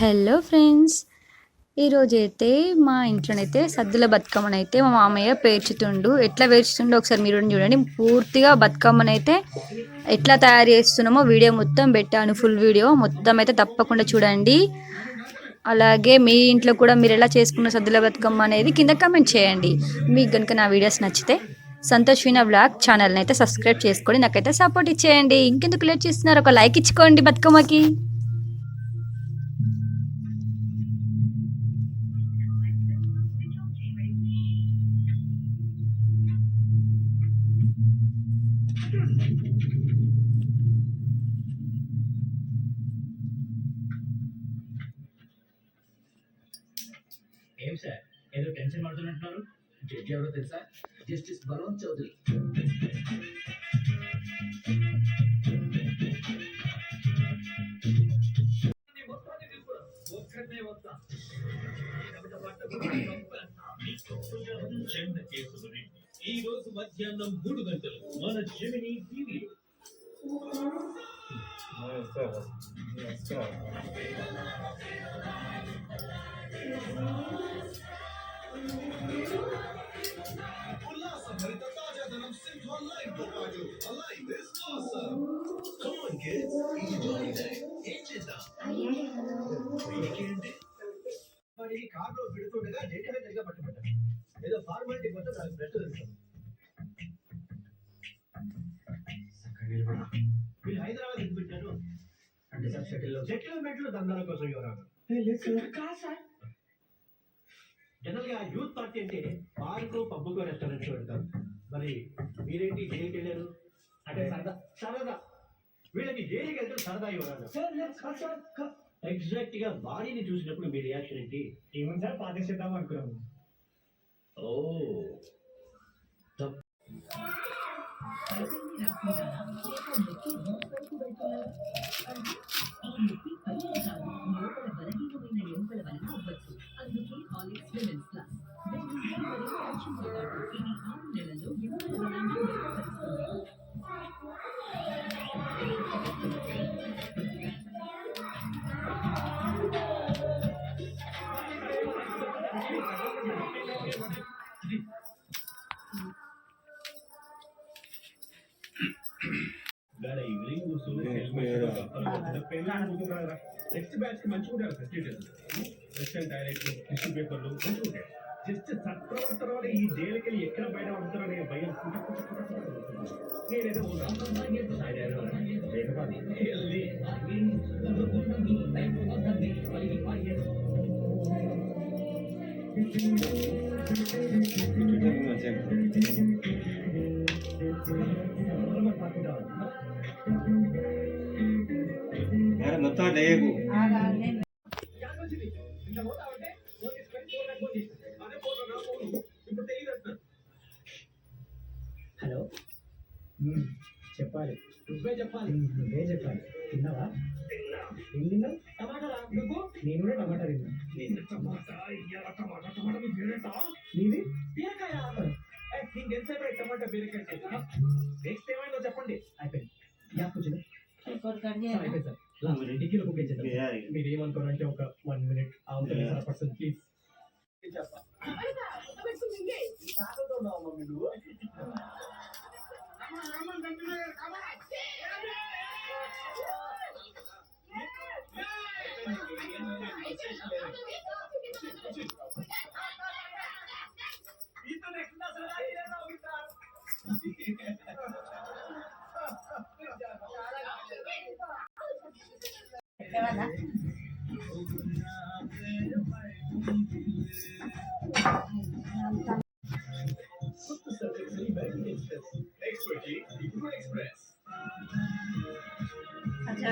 Hello friends ఈరోజైతే మా ఇంట్లోనైతే సద్దుల బతుకమ్మనైతే మా మామయ్య పేర్చుతుండు. ఎట్లా పేర్చుతుండో ఒకసారి మీరు చూడండి. పూర్తిగా బతుకమ్మనైతే ఎట్లా తయారు చేస్తున్నామో వీడియో మొత్తం పెట్టాను. ఫుల్ వీడియో మొత్తం అయితే తప్పకుండా చూడండి. అలాగే మీ ఇంట్లో కూడా మీరు ఎలా చేసుకున్న సద్దుల బతుకమ్మ అనేది కింద కమెంట్ చేయండి. మీకు కనుక నా వీడియోస్ నచ్చితే సంతోష్ వీణ బ్లాగ్ ఛానల్ని అయితే సబ్స్క్రైబ్ చేసుకొని నాకైతే సపోర్ట్ ఇచ్చేయండి. ఇంకెందుకు లేట్ చేస్తున్నారు? ఒక లైక్ ఇచ్చుకోండి బతుకమ్మకి. జడ్జి ఎవరో తెలుసా? జస్టిస్ బలవంత్ చౌదరి. ఈ రోజు మధ్యాహ్నం మూడు గంటలు మన జమిని టీవీలో ఉల్లాసభరిత తాజాదనం సింథాల్ లైవ్తో పాటు live is awesome come on kids enjoy day ఏం చేద్దాం వీకెండ్ వాడిని కార్లో పెడుతుండగా జెండా దగ్గర పట్టుబడ్డాడు ఏదో ఫార్మాలిటీ మొత్తం నాకు బ్లడ్ తెలుస్తాం వీళ్ళు హైదరాబాద్ ఎందుకు పెట్టారు అంటే సార్. షటిల్లో సెటిల్మెంట్లు దందాల కోసం ఎవరాను జనరల్ గా యూత్ పార్టీ అంటే పార్కు పబ్బుకు రెస్టారెంట్ పెడతారు మరి మీరేంటి జైలుకి వెళ్ళారు? అంటే సరదా సరదా. వీళ్ళకి జైలుకి వెళ్తే సరదా ఎవరాను ఎగ్జాక్ట్గా బాడీని చూసినప్పుడు మీ రియాక్షన్ ఏంటి? ఏమని సార్ పాటించేద్దాం అనుకున్నాము. ఓ. గడ పెళ్ళి అనుకుంటున్నారు కదా నెక్స్ట్ బ్యాచ్ కి మంచిగా ఉంటారు ఫెసిలిటీస్ వెస్టర్న్ టాయిలెట్ టిష్యూ పేపర్లు మంచిగా ఉంటాయి జస్ట్ సత్రం తర్వాత ఈ జైలుకి వెళ్ళి ఎక్కడ బయట పడతారో అనే భయం పుట్ట పుట్ట పుట్ట పుట్ట పుడుతుంది. నేనైతే వెళ్ళి మొత్తం హలో. చెప్పాలి. నువ్వే చెప్పాలి. నువ్వే చెప్పాలి. తిన్నావా? ఏం తిన్నావు? టమాటా నువ్వు? నేను కూడా టమాటా తిన్నా. నిన్న టమాటా ఇయ్యాల టమాటా. టమాటా మీ నీది? బీరకాయ. నీకు టమాటా బీరకాయ నెక్స్ట్ ఏమైందో చెప్పండి. అయిపోయింది. యా కూర్చోండి సార్, అయిపోయింది sir మీరు ఏమనుకోరంటే ఒక వన్ మినిట్ అవుతుంది సార్ పర్సన్ ప్లీజ్ చేస్తా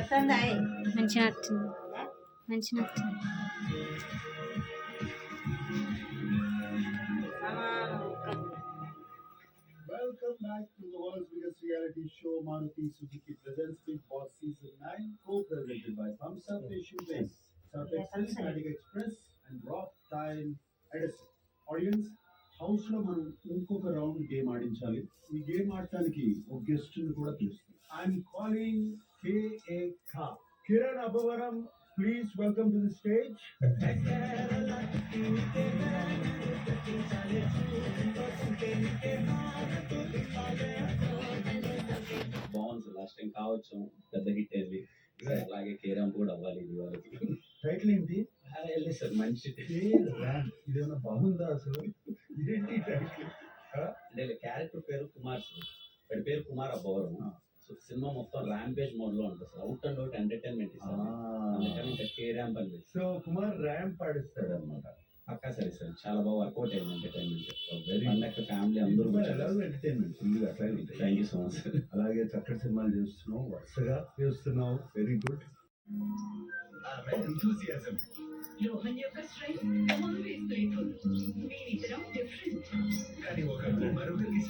మంచి నచ్చింది మంచి నచ్చింది Welcome back to the world's biggest reality show, Maruti Suzuki presents Big Boss Season 9, co-presented by Thumbs Up Asian Base, Surf Excel, Static Express, and Rock Tile Edison. Audience, house లో మనం ఇంకొక round game ఆడించాలి ఈ game ఆడటానికి ఒక guest ని కూడా పిలుస్తాం I'm calling KA ఖా Kiran Abbavaram please welcome to the stage. బాగుంది లాస్ట్ టైం కావచ్చు పెద్ద హిట్ అయింది. అలాగే కేరామ్ కూడా అవ్వాలి ఇది వాళ్ళకి. టైటిల్ ఏంటి? వెళ్ళి సార్ మంచి ఇదేమన్నా బాగుందా అసలు? ఇదేంటి టైటిల్ అంటే క్యారెక్టర్ పేరు కుమార్ సార్. వాడి పేరు కుమార్ అబ్బవరం. సో సినిమా మొత్తం ర్యాంపేజ్ మోడ్లో ఉంటుంది sir. Out and out entertainment sir అందుకని ఇంకా కేరాంప్ అని. సో కుమార్ ర్యాంప్ పాడిస్తాడు అనమాట పక్కా సరే సార్ చాలా బాగా వర్కౌట్ అయింది ఎంటర్టైన్మెంట్ పండగ ఫ్యామిలీ అందరూ ఎలాగో ఎంటర్టైన్మెంట్ ఫుల్గా అట్లాగే thank you so much sir అలాగే చక్కటి సినిమాలు చేస్తున్నావు. వరుసగా చేస్తున్నావు. Very good enthusiasm. రోహన్ యొక్క స్ట్రెంగ్త్ ఆల్వేస్ ప్లేఫుల్ మీరిద్దరం డిఫరెంట్ కానీ ఒకరు మరొకరికి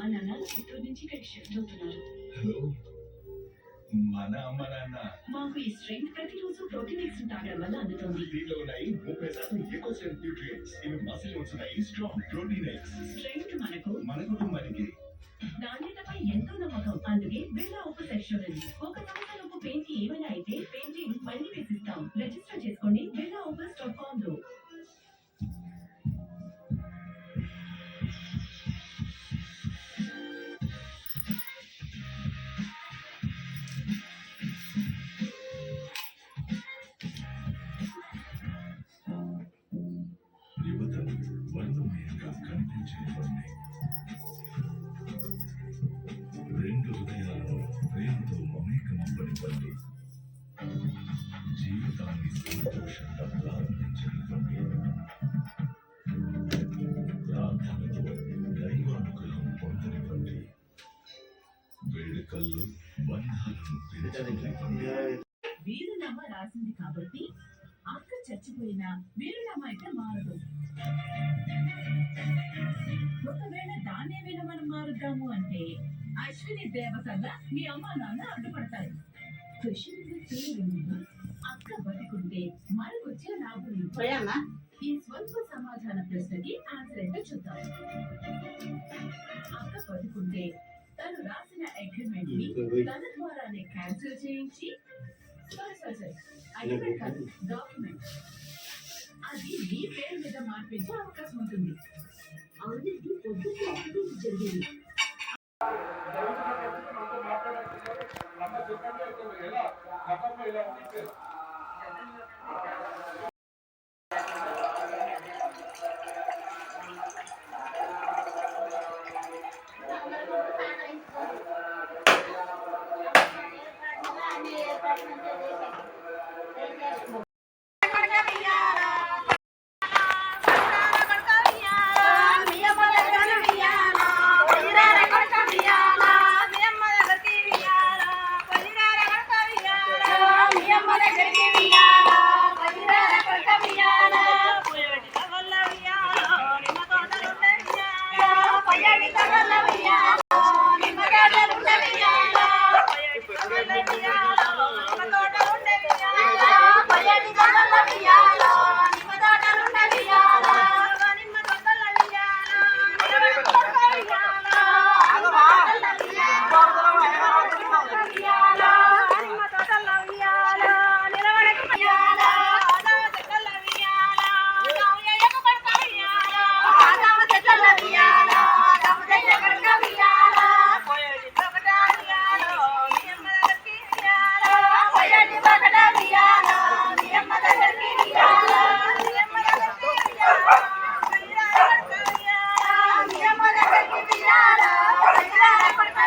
అమ్మ నాన్న చిత్తూరు నుంచి ఇక్కడికి షిఫ్ట్ అవుతున్నారు హలో మన అమ్మ నాన్న మాకు ఈ స్ట్రెంగ్త్ ప్రతిరోజు ప్రోటీన్ ఎక్స్ తాగడం వల్ల అందుతుంది దీంట్లో ఉన్నాయి ముప్పై శాతం ఎక్కువ స్ట్రెంత్ న్యూట్రియంట్స్ ఇవి మసిల్ ఉంచుతాయి స్ట్రాంగ్ ప్రోటీన్ ఎగ్స్ స్ట్రెంగ్త్ మనకు మన కుటుంబానికి నాణ్యతపై ఎంతో నమ్మకం. అందుకే బిర్లా ఆఫర్స్ అష్యూరెన్స్ ఒక సంవత్సరంలోపు పెయింట్కి ఏమైనా అయితే పెయింటింగ్ మళ్ళీ వేసిస్తాం. రిజిస్టర్ చేసుకోండి బిర్లా ఆఫర్స్ డాట్ కామ్లో. వేడుకల్లో బంధాలను పెంచనివ్వండి వీరునామా రాసింది కాబట్టి అక్క చచ్చిపోయినా వీరునామా అయితే మారదు. ఒకవేళ దాన్నేమైనా మనం మారుద్దాము అంటే అశ్విని దేవతల్ల మీ అమ్మ నాన్న అడ్డుపడతారు. కృష్ణుడి పేరు బతికుంటే మనకొచ్చే లాభం ఏంటి? ఈ స్వల్ప సమాధాన ప్రశ్నకి ఆన్సర్ ఏంటో చూద్దాం అక్క బతుకుంటే తను రాసిన అగ్రిమెంట్ని తన ద్వారానే క్యాన్సిల్ చేయించి సారీ సారీ సారీ అగ్రిమెంట్ కాదు డాక్యుమెంట్ అది మీ పేరు మీద మార్పించే అవకాశం ఉంటుంది అవునండి పొద్దు జరిగింది ఎలా గతంలో ఇలా ఉంటే Thank you.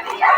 María.